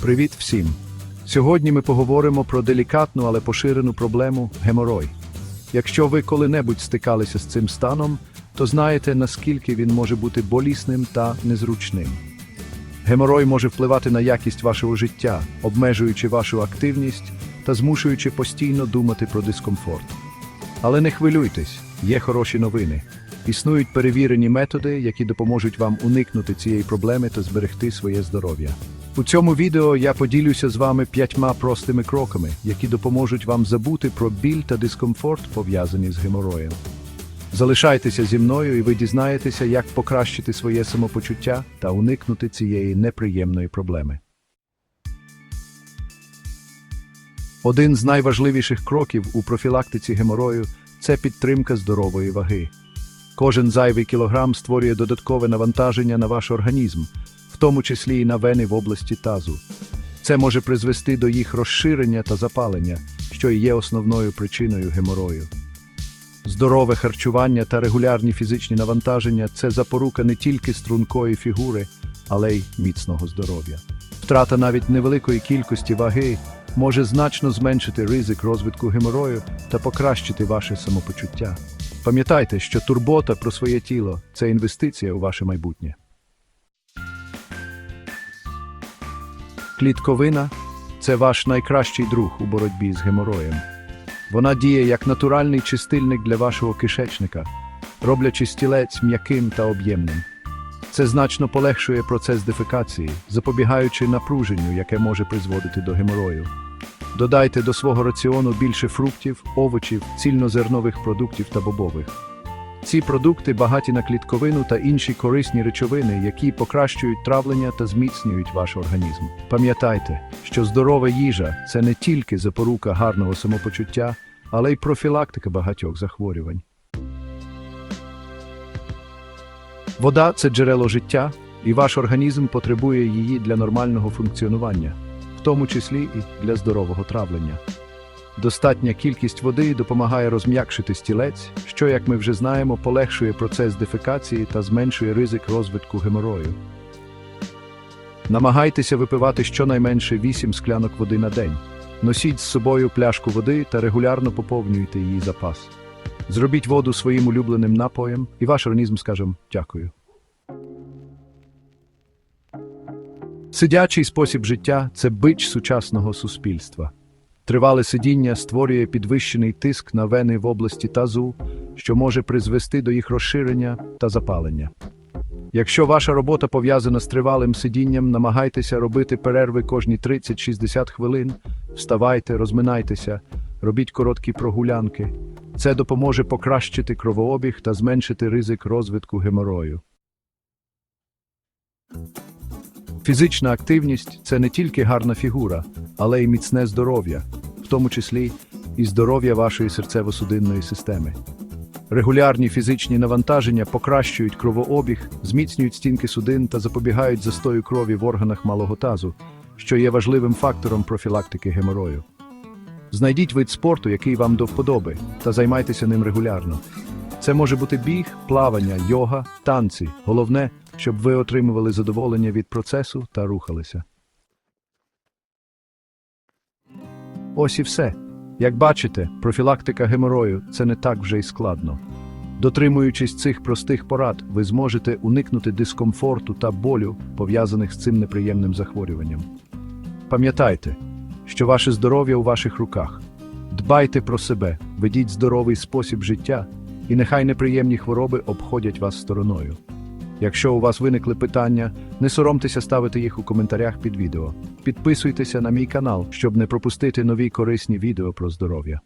Привіт всім! Сьогодні ми поговоримо про делікатну, але поширену проблему геморой. Якщо ви коли-небудь стикалися з цим станом, то знаєте, наскільки він може бути болісним та незручним. Геморой може впливати на якість вашого життя, обмежуючи вашу активність та змушуючи постійно думати про дискомфорт. Але не хвилюйтесь, є хороші новини. Існують перевірені методи, які допоможуть вам уникнути цієї проблеми та зберегти своє здоров'я. У цьому відео я поділюся з вами п'ятьма простими кроками, які допоможуть вам забути про біль та дискомфорт, пов'язані з геморроєм. Залишайтеся зі мною, і ви дізнаєтеся, як покращити своє самопочуття та уникнути цієї неприємної проблеми. Один з найважливіших кроків у профілактиці геморою це підтримка здорової ваги. Кожен зайвий кілограм створює додаткове навантаження на ваш організм, в тому числі і на вени в області тазу. Це може призвести до їх розширення та запалення, що і є основною причиною геморою. Здорове харчування та регулярні фізичні навантаження це запорука не тільки стрункої фігури, але й міцного здоров'я. Втрата навіть невеликої кількості ваги може значно зменшити ризик розвитку геморою та покращити ваше самопочуття. Пам'ятайте, що турбота про своє тіло це інвестиція у ваше майбутнє. Клітковина це ваш найкращий друг у боротьбі з гемороєм. Вона діє як натуральний чистильник для вашого кишечника, роблячи стілець м'яким та об'ємним. Це значно полегшує процес дефекації, запобігаючи напруженню, яке може призводити до геморою. Додайте до свого раціону більше фруктів, овочів, цільнозернових продуктів та бобових. Ці продукти багаті на клітковину та інші корисні речовини, які покращують травлення та зміцнюють ваш організм. Пам'ятайте, що здорова їжа це не тільки запорука гарного самопочуття, але й профілактика багатьох захворювань. Вода це джерело життя, і ваш організм потребує її для нормального функціонування, в тому числі і для здорового травлення. Достатня кількість води допомагає розм'якшити стілець, що, як ми вже знаємо, полегшує процес дефекації та зменшує ризик розвитку геморою. Намагайтеся випивати щонайменше 8 склянок води на день. Носіть з собою пляшку води та регулярно поповнюйте її запас. Зробіть воду своїм улюбленим напоєм, і ваш організм скаже дякую. Сидячий спосіб життя це бич сучасного суспільства. Тривале сидіння створює підвищений тиск на вени в області тазу, що може призвести до їх розширення та запалення. Якщо ваша робота пов'язана з тривалим сидінням, намагайтеся робити перерви кожні 30-60 хвилин, вставайте, розминайтеся, робіть короткі прогулянки. Це допоможе покращити кровообіг та зменшити ризик розвитку геморою. Фізична активність це не тільки гарна фігура, але й міцне здоров'я, в тому числі і здоров'я вашої серцево-судинної системи. Регулярні фізичні навантаження покращують кровообіг, зміцнюють стінки судин та запобігають застою крові в органах малого тазу, що є важливим фактором профілактики геморою. Знайдіть вид спорту, який вам до вподоби, та займайтеся ним регулярно. Це може бути біг, плавання, йога, танці. Головне, щоб ви отримували задоволення від процесу та рухалися. Ось і все. Як бачите, профілактика геморою це не так вже й складно. Дотримуючись цих простих порад, ви зможете уникнути дискомфорту та болю, пов'язаних з цим неприємним захворюванням. Пам'ятайте, що ваше здоров'я у ваших руках. Дбайте про себе, ведіть здоровий спосіб життя, і нехай неприємні хвороби обходять вас стороною. Якщо у вас виникли питання, не соромтеся ставити їх у коментарях під відео. Підписуйтеся на мій канал, щоб не пропустити нові корисні відео про здоров'я.